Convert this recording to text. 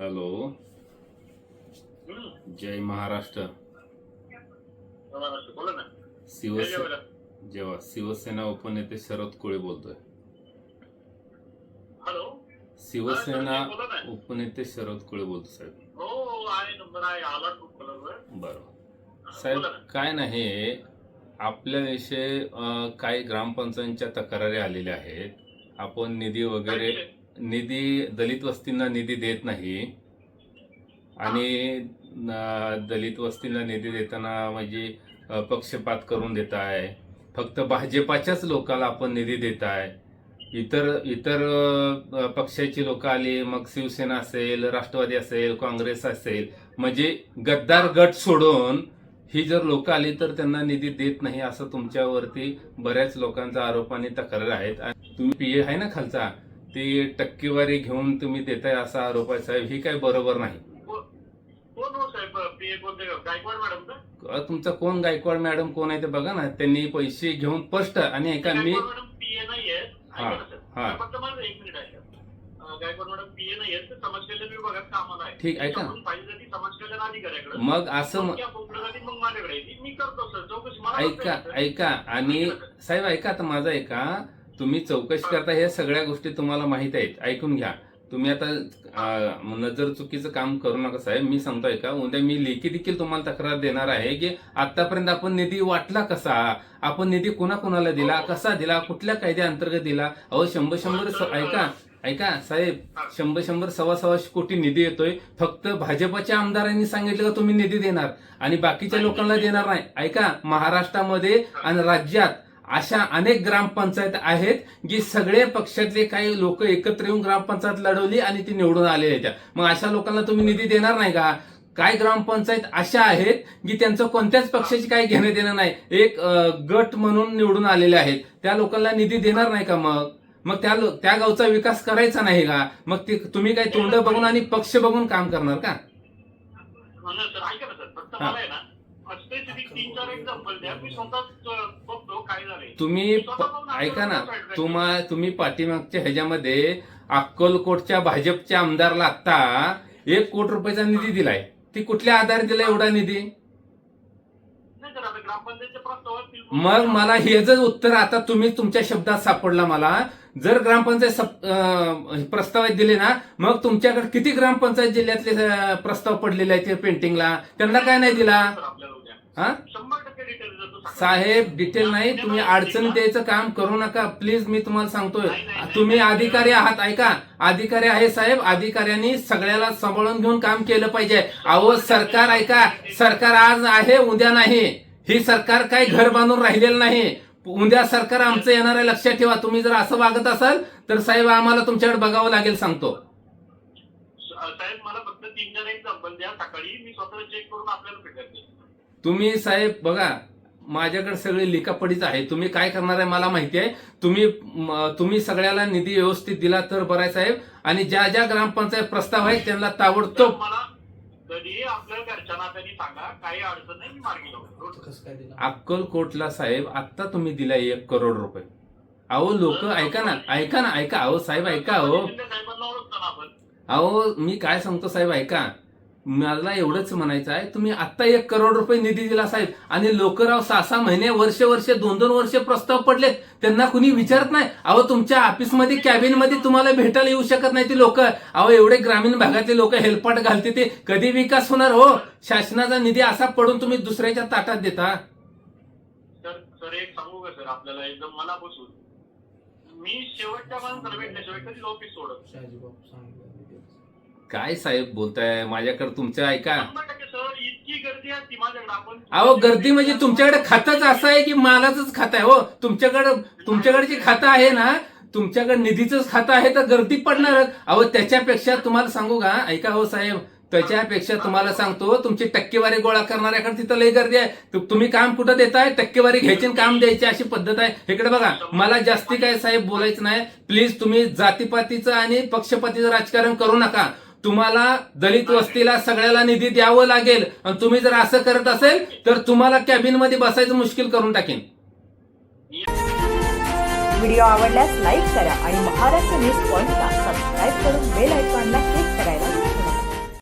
Hello. जय महाराष्ट्र महाराष्ट्र. बोला ना शिवसे बोला. जेव्हा शिवसेना उपनेते शरद कोळे बोलतोय हॅलो शिवसेना हा. उपनेते शरद कोळे बोलतो साहेब हो कलरवर बरोबर साहेब. काय नाही आपल्याविषयी अं, काही ग्रामपंचायतच्या तक्रारी आलेल्या आहेत आपण निधी वगैरे निधी दलित वस्तींना निधी देत नाही. आणि दलित वस्तींना निधी देताना म्हणजे पक्षपात करून देत आहे. फक्त भाजपाच्याच लोकांना आपण निधी देत आहे. इतर इतर पक्षाची लोक आली मग शिवसेना असेल राष्ट्रवादी असेल काँग्रेस असेल म्हणजे गद्दार गट सोडून ही जर लोक आली तर त्यांना निधी देत नाही असं तुमच्यावरती बऱ्याच लोकांचा आरोप आणि तक्रार आहेत. आणि तुम्ही ए आहे ना खालचा? ती टक्केवारी घेऊन तुम्ही देताय असा आरोप आहे साहेब ही काय बरोबर नाही हो तुमचा कोण गायकवाड मॅडम कोण आहे ते बघा ना त्यांनी पैसे घेऊन स्पष्ट आणि मी हा. हा. एक आहे ठीक, ऐका. मग असं म-. मी ऐका. ऐका आणि साहेब ऐका आता माझं ऐका तुम्ही चौकशी करता ह्या सगळ्या गोष्टी तुम्हाला माहीत आहेत. ऐकून घ्या. तुम्ही आता नजर चुकीचं काम करू नका साहेब. मी सांगतो का उद्या मी लेखी देखील तुम्हाला तक्रार देणार आहे की आतापर्यंत आपण निधी वाटला कसा? आपण निधी कोणाकोणाला दिला? कसा दिला? कुठल्या कायद्या अंतर्गत दिला? अहो शंभर शंभर ऐका ऐका साहेब. शंभर शंभर सव्वा सव्वाशे कोटी निधी येतोय. फक्त भाजपच्या आमदारांनी सांगितलं का तुम्ही निधी देणार? आणि बाकीच्या लोकांना देणार नाही? ऐका महाराष्ट्रामध्ये आणि राज्यात अशा अनेक ग्रामपंचायत आहेत की सगळे पक्षातले काही लोक एकत्र येऊन ग्रामपंचायत लढवली आणि ती निवडून आलेल्या आहेत. मग अशा लोकांना तुम्ही निधी देणार नाही का? काय ग्रामपंचायत अशा आहेत की त्यांचं कोणत्याच पक्षाची काही घेणं देणं नाही. एक गट म्हणून निवडून आलेले आहेत. त्या लोकांना निधी देणार नाही का मग? मग त्या त्या गावचा विकास करायचा नाही का? मग ते तुम्ही काय तोंड बघून आणि पक्ष बघून काम करणार का? ना सर ऐका ना सर फक्त. मला आहे ना स्पेसिफिक तीन चार एक्झाम्पल द्या. मी स्वतः बघतो काय झालंय. तुम्ही ऐका ना. तुम्हा तुम्ही पाठीमागच्या ह्याच्यामध्ये अक्कलकोटच्या भाजपच्या आमदारला आता एक कोटी रुपयाचा निधी दिलाय. ती कुठल्या आधारे दिला एवढा निधी? मग मला हे जर उत्तर आता तुम्ही तुमच्या शब्दात सापडला मला. जर ग्रामपंचायत प्रस्तावात दिले ना मग तुमच्याकडे किती ग्रामपंचायत जिल्ह्यातले प्रस्ताव पडलेले आहेत पेंटिंगला त्यांना काय नाही दिला? हा. साहेब डिटेल नाही तुम्ही अडचण द्यायचं काम करू नका. प्लीज मी तुम्हाला सांगतोय. तुम्ही अधिकारी आहात ऐका. अधिकारी आहे साहेब. अधिकाऱ्यांनी सगळ्याला सांभाळून घेऊन काम केलं पाहिजे. अहो सरकार ऐका. सरकार आज आहे उद्या नाही. ही सरकार काही घर बांधून राहिलेलं नाही. उद्या सरकार आमचं येणार आहे लक्षात ठेवा. तुम्ही जर असं वागत असाल तर साहेब आम्हाला तुमच्याकडे बघावं लागेल सांगतो. साहेब मला फक्त तीन एक्झाम्पल द्या. सकाळी मी स्वतः चेक करून आपल्याला भेटेल. तुम्ही साहेब बघा माझ्याकडे सगळे लिकापडीच आहे. तुम्ही काय करणार आहे मला माहिती आहे. तुम्ही तुम्ही सगळ्याला निधी व्यवस्थित दिला तर बरं आहे साहेब. आणि ज्या ज्या ग्रामपंचायत प्रस्ताव आहेत त्यांना ताबडतोब मला कधी आपल्या घरच्यांना त्यांनी सांगा काही अडचण नाही मी मार्गी लावतो अक्कलकोटला साहेब आता तुम्ही दिलाय एक करोड रुपये. अहो लोक ऐका ना ऐका ना ऐका. अहो साहेब ऐका अहो. अहो मी काय सांगतो साहेब ऐका. मला एवढंच म्हणायचं आहे तुम्ही आता एक करोड रुपये निधी दिला साहेब. आणि लोकराव सहा सहा महिने वर्ष वर्ष दोन दोन वर्ष प्रस्ताव पडलेत. त्यांना कुणी विचारत नाही? अहो तुमच्या ऑफिसमध्ये कॅबिनमध्ये तुम्हाला भेटायला येऊ शकत नाही ते लोक. अहो एवढे ग्रामीण भागातले लोक हेलपाट घालते ते. कधी विकास होणार? हो शासनाचा निधी असा पडून तुम्ही दुसऱ्याच्या ताटात देता. सर सर एक सांगू का सर? आपल्याला एकदम मनापासून. मी शेवटच्या माणसाला ऑफिस सोडत. काय साहेब बोलताय? माझ्याकडे तुमचं ऐका अहो गर्दी म्हणजे तुमच्याकडे खातंच असं आहे की मालाचंच खातं आहे? हो तुमच्याकडे तुमच्याकडे जे खातं आहे ना? तुमच्याकडे निधीचंच खातं आहे तर गर्दी पडणारच अहो त्याच्यापेक्षा तुम्हाला सांगू का? ऐका हो साहेब त्याच्यापेक्षा तुम्हाला सांगतो तुमची टक्केवारी गोळा करणाऱ्याकडे तिथं लई गर्दी आहे. तुम्ही काम कुठं देताय? टक्केवारी घ्यायची काम द्यायची अशी पद्धत आहे. इकडे बघा मला जास्ती काय साहेब बोलायचं नाही. प्लीज तुम्ही जातीपातीचं आणि पक्षपातीचं राजकारण करू नका. तुम्हाला दलित वस्तीला सगळ्याला निधी द्यावं लागेल. आणि तुम्ही जर असं करत असेल तर तुम्हाला कॅबिनमध्ये बसायचं मुश्किल करून टाकेन. व्हिडिओ आवडल्यास लाईक करा आणि महाराष्ट्र न्यूज पॉइंटला सबस्क्राईब करून बेल आयकॉनला क्लिक करायला